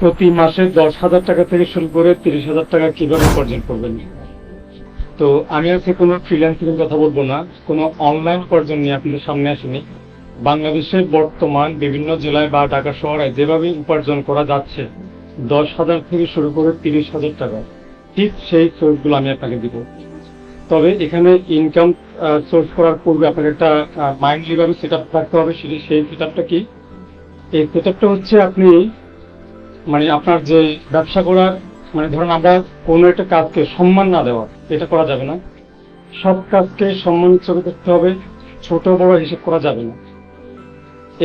প্রতি মাসে দশ হাজার টাকা থেকে শুরু করে তিরিশ হাজার টাকা কীভাবে উপার্জন করবেন? তো আমি আজকে কোনো ফ্রিল্যান্সিং কথা বলব না। কোনো অনলাইন উপার্জন নিয়ে আপনাদের সামনে আসেনি। বাংলাদেশের বর্তমান বিভিন্ন জেলায় বা ঢাকা শহরে যেভাবে উপার্জন করা যাচ্ছে, দশ হাজার থেকে শুরু করে তিরিশ হাজার টাকা, ঠিক সেই সোর্সগুলো আমি আপনাকে দিব। তবে এখানে ইনকাম সোর্স করার পূর্বে আপনাকে একটা মাইন্ডলি ভাবে সেট আপ রাখতে হবে। সেই সেট আপটা কি? এই সেট আপটা হচ্ছে আপনি মানে আপনার যে ব্যবসা করার মানে ধরুন আমরা কোনো একটা কাজকে সম্মান না দেওয়া, এটা করা যাবে না। সব কাজকে সম্মান চোখে দেখতে হবে, ছোট বড় হিসেব করা যাবে না।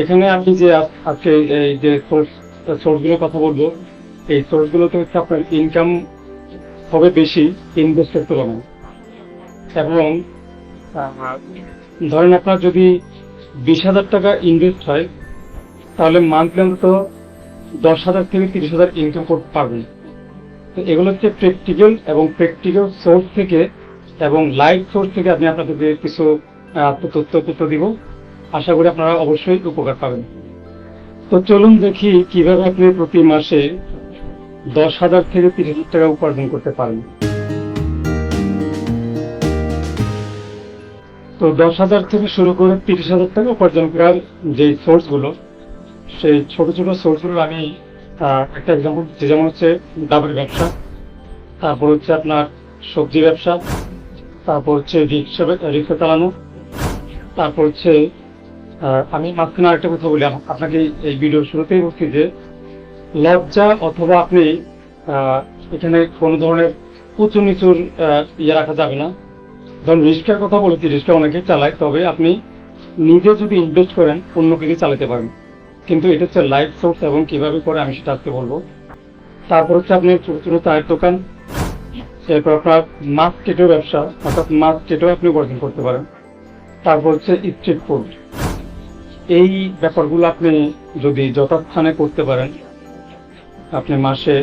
এখানে আমি যে আজকে এই যে সোর্স সোর্সগুলোর কথা বলব, এই সোর্সগুলোতে হচ্ছে আপনার ইনকাম হবে বেশি ইনভেস্টের তুলনায়। এবং ধরেন আপনার যদি বিশ হাজার টাকা ইনভেস্ট হয়, তাহলে মান্থলি অন্তত দশ হাজার থেকে তিরিশ হাজার ইনকাম করতে পারবেন তো এগুলো হচ্ছে প্র্যাকটিক্যাল এবং প্র্যাকটিক্যাল সোর্স থেকে এবং লাইভ সোর্স থেকে আমি আপনাদেরকে কিছু তথ্য তথ্য দিব। আশা করি আপনারা অবশ্যই উপকার পাবেন। তো চলুন দেখি কীভাবে আপনি প্রতি মাসে দশ হাজার থেকে তিরিশ হাজার টাকা উপার্জন করতে পারেন। তো দশ হাজার থেকে শুরু করে তিরিশ হাজার টাকা উপার্জন করার যে সোর্সগুলো সেই ছোট ছোট সোর্সগুলো আমি একটা এক্সাম্পল দিচ্ছি। যেমন হচ্ছে ডাবের ব্যবসা, তারপর হচ্ছে আপনার সবজি ব্যবসা, তারপর হচ্ছে রিক্সা রিক্সা চালানো, তারপর হচ্ছে আমি মাঝখানে আরেকটা কথা বলি। আপনাকে এই ভিডিওর শুরুতেই বলছি যে, লজ্জা অথবা আপনি এখানে কোনো ধরনের উঁচু নিচুর ইয়ে রাখা যাবে না। ধরুন রিক্সার কথা বলেছি, রিক্সা অনেকেই চালায়, তবে আপনি নিজে যদি ইনভেস্ট করেন, অন্য কিছু চালাতে পারেন। কিন্তু এটা হচ্ছে লাইফ সোর্স এবং কীভাবে করে আমি সেটা আজকে বলব। তারপর হচ্ছে আপনি ছোট ছোট চায়ের দোকান, এরপর আপনার মাছ কেটেও ব্যবসা, অর্থাৎ মাছ কেটেও আপনি উপার্জন করতে পারেন। তারপর হচ্ছে স্ট্রিট ফুড এই ব্যাপারগুলো আপনি যদি যথাস্থানে করতে পারেন, আপনি মাসে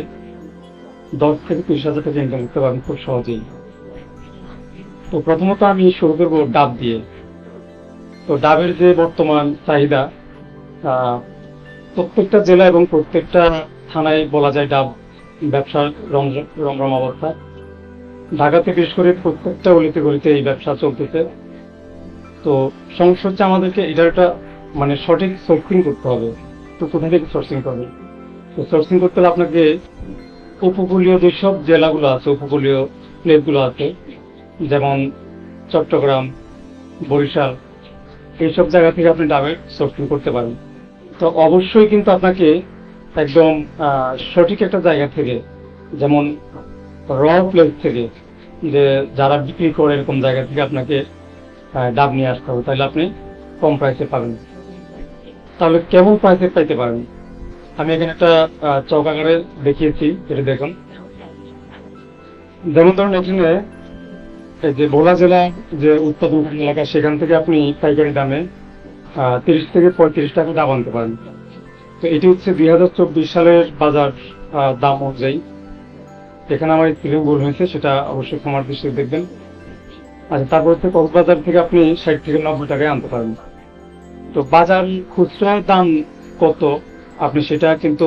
দশ থেকে তিরিশ হাজার টাকা ইনকাম করতে পারবেন খুব সহজেই। তো প্রথমত আমি শুরু করব ডাব দিয়ে। তো ডাবের যে বর্তমান চাহিদা প্রত্যেকটা জেলা এবং প্রত্যেকটা থানায় বলা যায় ডাব ব্যবসার রম- রমরম অবস্থা। ঢাকাতে বিশেষ করে প্রত্যেকটা গলিতে গলিতে এই ব্যবসা চলতেছে। তো সমস্যা হচ্ছে আমাদেরকে এটার একটা মানে সঠিক সোর্সিং করতে হবে তো কোথা থেকে সোর্সিং করবে তো সোর্সিং করতে হলে আপনাকে উপকূলীয় যেসব জেলাগুলো আছে, উপকূলীয় প্লেসগুলো আছে, যেমন চট্টগ্রাম, বরিশাল, এইসব জায়গা থেকে আপনি ডাবের সোর্সিং করতে পারেন। তো অবশ্যই কিন্তু আপনাকে একদম সঠিক একটা জায়গা থেকে, যেমন র প্লেস থেকে, যে যারা বিক্রি করে এরকম জায়গা থেকে আপনাকে ডাব নিয়ে আসতে হবে, তাহলে আপনি কম প্রাইসে পাবেন। তাহলে কেমন প্রাইসে পাইতে পারেন। আমি এখানে একটা চক দেখিয়েছি, এটা দেখুন। যেমন ধরুন এখানে এই যে ভোলা জেলা যে উৎপাদন এলাকা, সেখান থেকে আপনি পাইকারি দামে তিরিশ থেকে পঁয়ত্রিশ টাকা দাম আনতে পারেন। তো এটি হচ্ছে দুই হাজার চব্বিশ সালের বাজার দাম অনুযায়ী। এখানে আমার স্পেলিং ভুল হয়েছে, সেটা অবশ্যই ক্ষমার দৃষ্টিতে দেখবেন। আচ্ছা তারপর হচ্ছে কক্সবাজার থেকে আপনি ষাট থেকে নব্বই টাকায় আনতে পারেন। তো বাজার খুচরা দাম কত, আপনি সেটা কিন্তু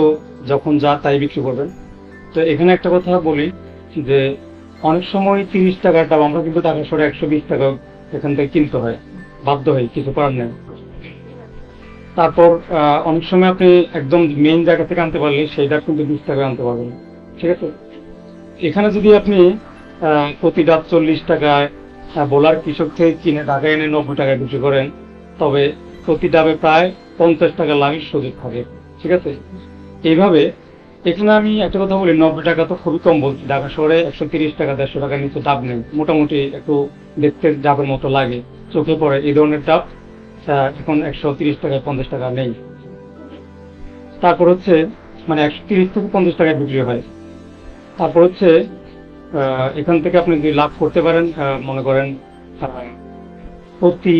যখন যা তাই বিক্রি করবেন। তো এখানে একটা কথা বলি, যে অনেক সময় তিরিশ টাকার দাম, আমরা কিন্তু টাকা সরে একশো বিশ টাকা এখান থেকে কিনতে হয়। বাধ্য হই, কিছু করার নেই। তারপর অনেক সময় আপনি একদম মেইন জায়গা থেকে আনতে পারলে সেইটা কিন্তু বিশ টাকা আনতে পারবেন। ঠিক আছে? এখানে যদি আপনি প্রতি ডাব চল্লিশ টাকায় বোলার কৃষক থেকে কিনে ঢাকায় এনে নব্বই টাকায় বিক্রি করেন, তবে প্রতি ডাবে প্রায় পঞ্চাশ টাকা লাভের সুযোগ থাকে। ঠিক আছে? এইভাবে, এখানে আমি একটা কথা বলি, নব্বই টাকা তো খুবই কম বলছি। ঢাকা শহরে একশো তিরিশ টাকা, দেড়শো টাকার নিচে ডাব নেই। মোটামুটি একটু দেখতে ডাবের মতো লাগে, চোখে পড়ে। এই ধরনের ডাব আহ, এখন একশো তিরিশ টাকায় পঞ্চাশ টাকা নেই। তারপর হচ্ছে মানে একশো তিরিশ থেকে পঞ্চাশ টাকায় বিক্রি হয়। তারপর হচ্ছে এখান থেকে আপনি যদি লাভ করতে পারেন মনে করেন প্রতি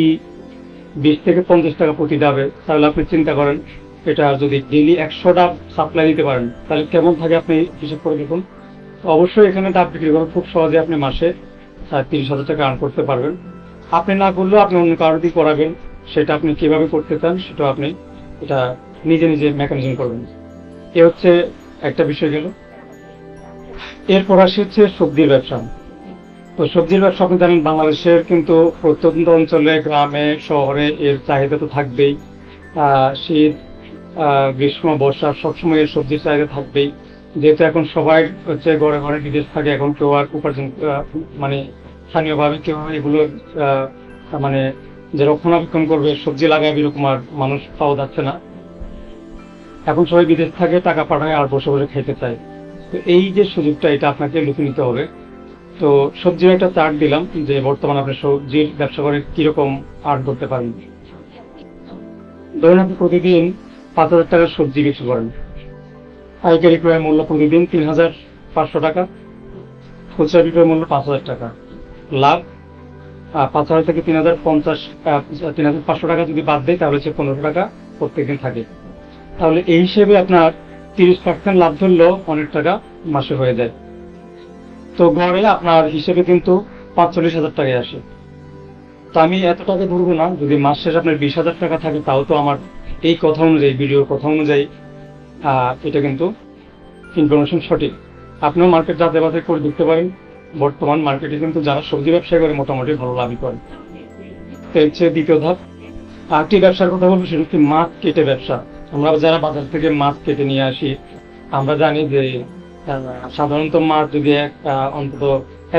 বিশ থেকে পঞ্চাশ টাকা প্রতি ডাবে তাহলে আপনি চিন্তা করেন এটা যদি ডেলি একশো ডাব সাপ্লাই দিতে পারেন তাহলে কেমন থাকে আপনি হিসাব করে দেখুন। অবশ্যই এখানে ডাব বিক্রি করে খুব সহজে আপনি মাসে তিরিশ হাজার টাকা আর্ন করতে পারবেন। আপনি না করলেও আপনি অন্য কারও দিয়ে করাবেন। সেটা আপনি কীভাবে করতে চান, সেটা আপনি এটা নিজে নিজে মেকানিজম করবেন। এ হচ্ছে একটা বিষয় গেল। এরপর আসি হচ্ছে সবজির ব্যবসা। তো সবজির ব্যবসা আপনি জানেন, বাংলাদেশের কিন্তু প্রত্যন্ত অঞ্চলে, গ্রামে, শহরে এর চাহিদা তো থাকবেই। শীত গ্রীষ্ম, বর্ষা সবসময় এর সবজির চাহিদা থাকবেই। যেহেতু এখন সবাই হচ্ছে ঘরে ঘরে বিদেশ থাকে, এখন কেউ আর উপার্জন মানে স্থানীয়ভাবে কেউ এগুলো মানে যে রক্ষণাবেক্ষণ করবে, সবজি লাগাবে এরকম আর মানুষ পাওয়া যাচ্ছে না। এখন সবাই বিদেশ থাকে, টাকা পাঠায় আর বসে বসে খেতে চায়। তো এই যে সুযোগটা, এটা আপনাকে লুকে নিতে হবে। তো সবজির একটা চার্ট দিলাম যে বর্তমানে আপনি সবজির ব্যবসা করে কীরকম আর্ন করতে পারেন। ধরুন আপনি প্রতিদিন পাঁচ হাজার টাকার সবজি বিক্রি করেন। পাইকারি ক্রয় মূল্য প্রতিদিন তিন হাজার পাঁচশো টাকা, খুচরা বিক্রয় মূল্য পাঁচ হাজার টাকা। লাভ পাঁচ হাজার থেকে তিন হাজার পঞ্চাশ তিন হাজার পাঁচশো টাকা যদি বাদ দেয়, তাহলে হচ্ছে পনেরোশো টাকা প্রত্যেকদিন থাকে। তাহলে এই হিসেবে আপনার তিরিশ পার্সেন্ট লাভ ধরলেও অনেক টাকা মাসে হয়ে যায়। তো গড়ে আপনার হিসেবে কিন্তু পাঁচচল্লিশ হাজার টাকায় আসে। তো আমি এত টাকা ধরবো না, যদি মাস শেষে আপনার বিশ হাজার টাকা থাকে, তাও তো আমার এই কথা অনুযায়ী, ভিডিওর কথা অনুযায়ী এটা কিন্তু ইনফরমেশন সঠিক। আপনিও মার্কেট যাতে বাজার করে দেখতে পারেন। বর্তমান মার্কেটে কিন্তু যারা সবজি ব্যবসা করে মোটামুটি ভালো লাভই করে। তো হচ্ছে দ্বিতীয় ধাপ আরেকটি ব্যবসার কথা বলব, সেটা হচ্ছে মাছ কেটে ব্যবসা। আমরা যারা বাজার থেকে মাছ কেটে নিয়ে আসি, আমরা জানি যে সাধারণত মাছ যদি এক অন্তত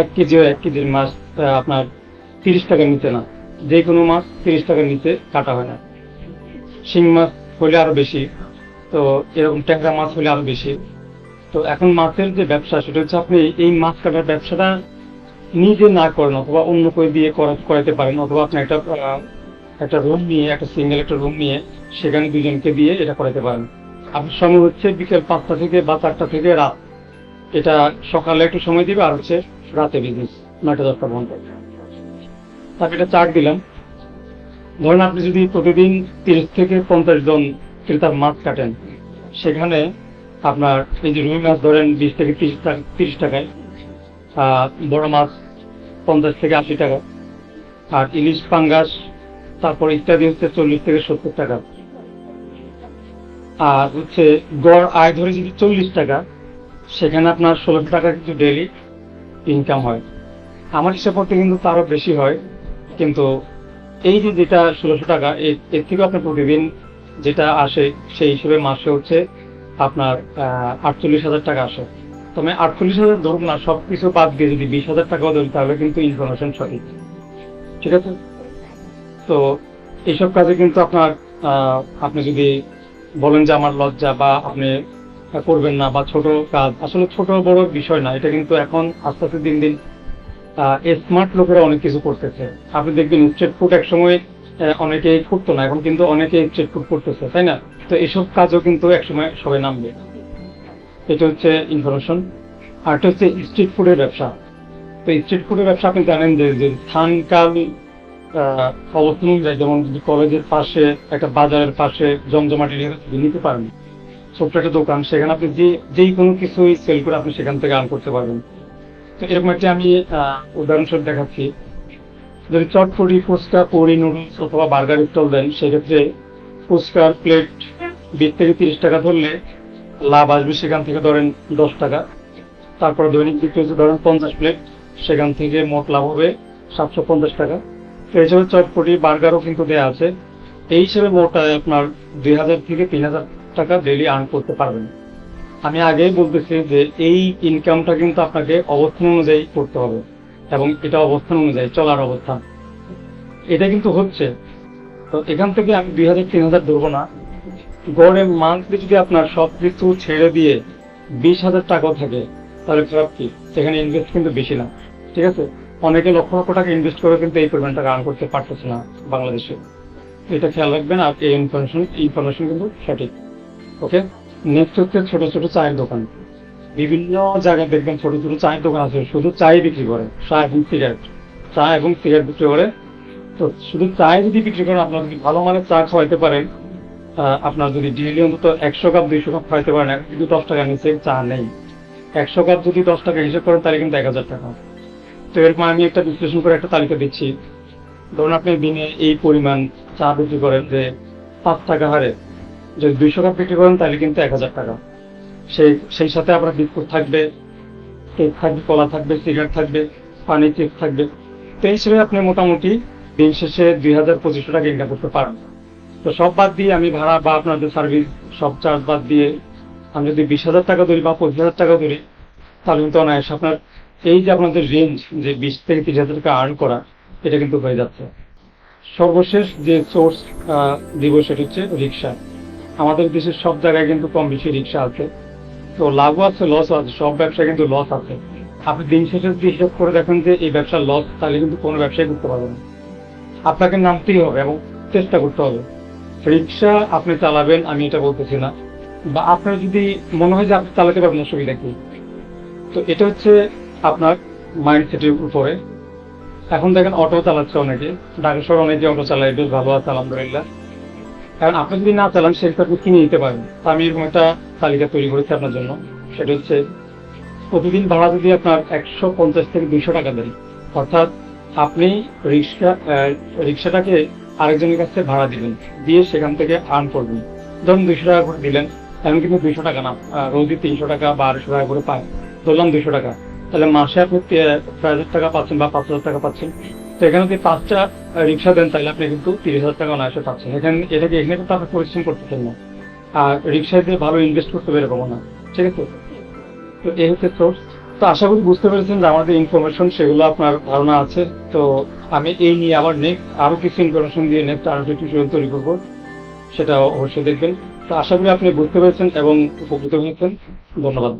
এক কেজি এক কেজির মাছ আপনার তিরিশ টাকা নিতে না। যে কোনো মাছ তিরিশ টাকার নিতে কাটা হয় না। শিং মাছ হলে আরও বেশি, তো এরকম ট্যাংরা মাছ হলে আরও বেশি। তো এখন মাছের যে ব্যবসা, সেটা হচ্ছে আপনি এই মাছ কাটার ব্যবসাটা নিজে না করেন অথবা অন্য করে দিয়ে করা- করাতে পারেন অথবা আপনি একটা একটা রুম নিয়ে, একটা সিঙ্গেল একটা রুম নিয়ে সেখানে দুজনকে দিয়ে এটা করাতে পারেন। আপনার সময় হচ্ছে বিকেল পাঁচটা থেকে বা চারটা থেকে রাত। এটা সকালে একটু সময় দিবে আর হচ্ছে রাতে বিজনেস নয়টা দশটা বন্ধ তারপর এটা চার্ট দিলাম। ধরেন আপনি যদি প্রতিদিন তিরিশ থেকে পঞ্চাশ জন ক্রেতার মাছ কাটেন, সেখানে আপনার এই যে রুই মাছ ধরেন বিশ থেকে তিরিশ টাকা, তিরিশ টাকায় বড় মাছ পঞ্চাশ থেকে আশি টাকা, আর ইলিশ পাঙ্গাস, তারপর ইত্যাদি হচ্ছে চল্লিশ থেকে সত্তর টাকা। আর হচ্ছে গড় আয় ধরে যদি চল্লিশ টাকা, সেখানে আপনার ষোলোশো টাকা কিন্তু ডেলি ইনকাম হয়। আমার হিসাব করতে কিন্তু তারও বেশি হয়, কিন্তু এই যে যেটা ষোলোশো টাকা এর এর থেকে আপনার প্রতিদিন যেটা আসে, সেই হিসেবে মাসে হচ্ছে আপনার আটচল্লিশ হাজার টাকা আসে। তবে আটচল্লিশ হাজার ধরুন না সব কিছু বাদ দিয়ে যদি বিশ হাজার টাকাও ধরি তাহলে কিন্তু ইনফরমেশন সঠিক। ঠিক আছে? তো এইসব কাজে কিন্তু আপনার আপনি যদি বলেন যে আমার লজ্জা বা আপনি করবেন না বা ছোট কাজ, আসলে ছোট বড় বিষয় না, এটা কিন্তু এখন আস্তে আস্তে দিন দিন স্মার্ট লোকেরা অনেক কিছু করতেছে। আপনি দেখবেন স্ট্রিট ফুড এক সময় অনেকে করতো না, এখন কিন্তু অনেকে স্ট্রিট ফুড করতেছে, তাই না? তো এসব কাজও কিন্তু একসময় সবাই নামবে। এটা হচ্ছে ইনফরমেশন আর এটা হচ্ছে স্ট্রিট ফুডের ব্যবসা। তো স্ট্রিট ফুডের ব্যবসা আপনি জানেন যে স্থানকাল অবস্থান অনুযায়ী যেমন যদি কলেজের পাশে, একটা বাজারের পাশে জমজমাটি নিতে পারেন। ছোট্ট একটা দোকান, সেখানে আপনি যে, যেই কোনো কিছুই সেল করে আপনি সেখান থেকে আর্ন করতে পারবেন। তো এরকম একটা আমি উদাহরণস্বরূপ দেখাচ্ছি। যদি চটপটি ফুচকা, পুরি, নুডলস অথবা বার্গার স্টল দেন, সেক্ষেত্রে ফুচকার প্লেট বিশ থেকে তিরিশ টাকা ধরলে লাভ আসবে সেখান থেকে ধরেন দশ টাকা। তারপর দৈনিক বিক্রি হচ্ছে ধরেন পঞ্চাশ প্লেট, সেখান থেকে মোট লাভ হবে সাতশো পঞ্চাশ টাকা। তো হিসেবে চটপটি, বার্গারও কিন্তু দেওয়া আছে। এই হিসেবে মোট আপনার দুই হাজার থেকে তিন হাজার টাকা ডেলি আর্ন করতে পারবেন। আমি আগেই বলতেছি যে এই ইনকামটা কিন্তু আপনাকে অবস্থান অনুযায়ী করতে হবে। এবং এটা অবস্থান অনুযায়ী চলার অবস্থান এটা কিন্তু হচ্ছে। তো এখান থেকে আমি দুই হাজার, তিন হাজার ধরবো না। গড়ে মান্থলি যদি আপনার সব কিছু ছেড়ে দিয়ে বিশ হাজার টাকাও থাকে, তাহলে খারাপ কি? সেখানে ইনভেস্ট কিন্তু বেশি না। ঠিক আছে? অনেকে লক্ষ লক্ষ টাকা ইনভেস্ট করে কিন্তু এই পরিমাণ টাকা আর্ন করতে পারতেছে না বাংলাদেশে। এটা খেয়াল রাখবেন, আর এই ইনফরমেশন ইনফরমেশন কিন্তু সঠিক। ওকে নেক্সট হচ্ছে ছোট ছোট চায়ের দোকান। বিভিন্ন জায়গায় দেখবেন ছোট ছোট চায়ের দোকান আছে, শুধু চাই বিক্রি করে, চা এবং সিগারেট চা এবং সিগারেট বিক্রি করে। তো শুধু চায় যদি বিক্রি করেন, আপনার যদি ভালো মানের চা খাওয়াইতে পারেন আপনার যদি ডেইলি অন্তত একশো কাপ, দুইশো কাপ খাওয়াইতে পারেন কিন্তু দশ টাকা নিচে চা নেই। একশো কাপ যদি দশ টাকা হিসেব করেন, তাহলে কিন্তু এক হাজার টাকা। তো এরকম আমি একটা বিশ্লেষণ করে একটা তালিকা দিচ্ছি। ধরুন আপনি দিনে এই পরিমাণ চা বিক্রি করেন যে পাঁচ টাকা হারে। যদি দুইশো কাপ বিক্রি করেন, তাহলে কিন্তু এক হাজার টাকা। সেই সেই সাথে আপনার বিস্কুট থাকবে, কেক থাকবে, কলা থাকবে, সিগারেট থাকবে, পানি চিপস থাকবে। তো হিসেবে আপনি মোটামুটি দিন শেষে দুই হাজার পঁচিশশো টাকা ইনকাম করতে পারেন তো সব বাদ দিয়ে আমি ভাড়া বা আপনাদের সার্ভিস সব চার্জ বাদ দিয়ে আমি যদি বিশ হাজার টাকা ধরি বা পঁচিশ হাজার টাকা ধরি, তাহলে কিন্তু অনায়াসে আপনার এই যে আপনাদের রেঞ্জ যে বিশ থেকে তিরিশ হাজার টাকা আর্ন করা, এটা কিন্তু হয়ে যাচ্ছে। সর্বশেষ যে সোর্স দিব সেটা হচ্ছে রিক্সা আমাদের দেশের সব জায়গায় কিন্তু কম বেশি রিক্সা আছে। তো লাভও আছে লস আছে, সব ব্যবসায় কিন্তু লস আছে। আপনি দিন শেষে যদি হিসাব করে দেখেন যে এই ব্যবসার লস তাহলে কিন্তু কোনো ব্যবসায় করতে পারবেন না। আপনাকে নামতেই হবে এবং চেষ্টা করতে হবে। রিক্সা আপনি চালাবেন, আমি এটা বলতেছি না। বা আপনার যদি মনে হয় যে আপনি চালাতে পারবেন, অসুবিধা কি? তো এটা হচ্ছে আপনার মাইন্ডসেটের উপরে। এখন দেখেন অটো চালাচ্ছে অনেকে। ঢাকা অনেকে অটো চালায়, বেশ ভালো আছে, আলহামদুলিল্লাহ। কারণ আপনি যদি না চালান সেটা আপনি কিনে নিতে পারেন। আমি এরকম একটা তালিকা তৈরি করেছি আপনার জন্য। সেটা হচ্ছে, প্রতিদিন ভাড়া যদি আপনার একশো পঞ্চাশ থেকে দুইশো টাকা দেন, অর্থাৎ আপনি রিক্সা রিক্সাটাকে আরেকজনের কাছে ভাড়া দিবেন, দিয়ে সেখান থেকে আর্ন করবেন। ধরুন দুইশো টাকা করে দিলেন এখন কিন্তু দুইশো টাকা না রোজই তিনশো টাকা বা আড়াইশো টাকা করে পায় ধরলাম দুইশো টাকা। তাহলে মাসে আপনি ছয় হাজার টাকা পাচ্ছেন বা পাঁচ হাজার টাকা পাচ্ছেন। তো এখানে যদি পাঁচটা রিক্সা দেন, তাহলে আপনি কিন্তু তিরিশ হাজার টাকা অনায়াসে পাচ্ছেন। এখানে, এটাকে এখানে কিন্তু আপনি পরিশ্রম করতেছেন না। আর রিক্সায় দিয়ে ভালো ইনভেস্ট করতে হবে না, ঠিক আছে? তো এই হচ্ছে সোর্স তো আশা করি বুঝতে পেরেছেন যে আমাদের ইনফরমেশন সেগুলো আপনার ধারণা আছে। তো আমি এই নিয়ে আবার নেক্সট আরও কিছু ইনফরমেশন দিয়ে নেক্সট আরও টিউটোরিয়াল তৈরি করব সেটা অবশ্যই দেখবেন। তো আশা করি আপনি বুঝতে পেরেছেন এবং উপকৃত হয়েছেন। ধন্যবাদ।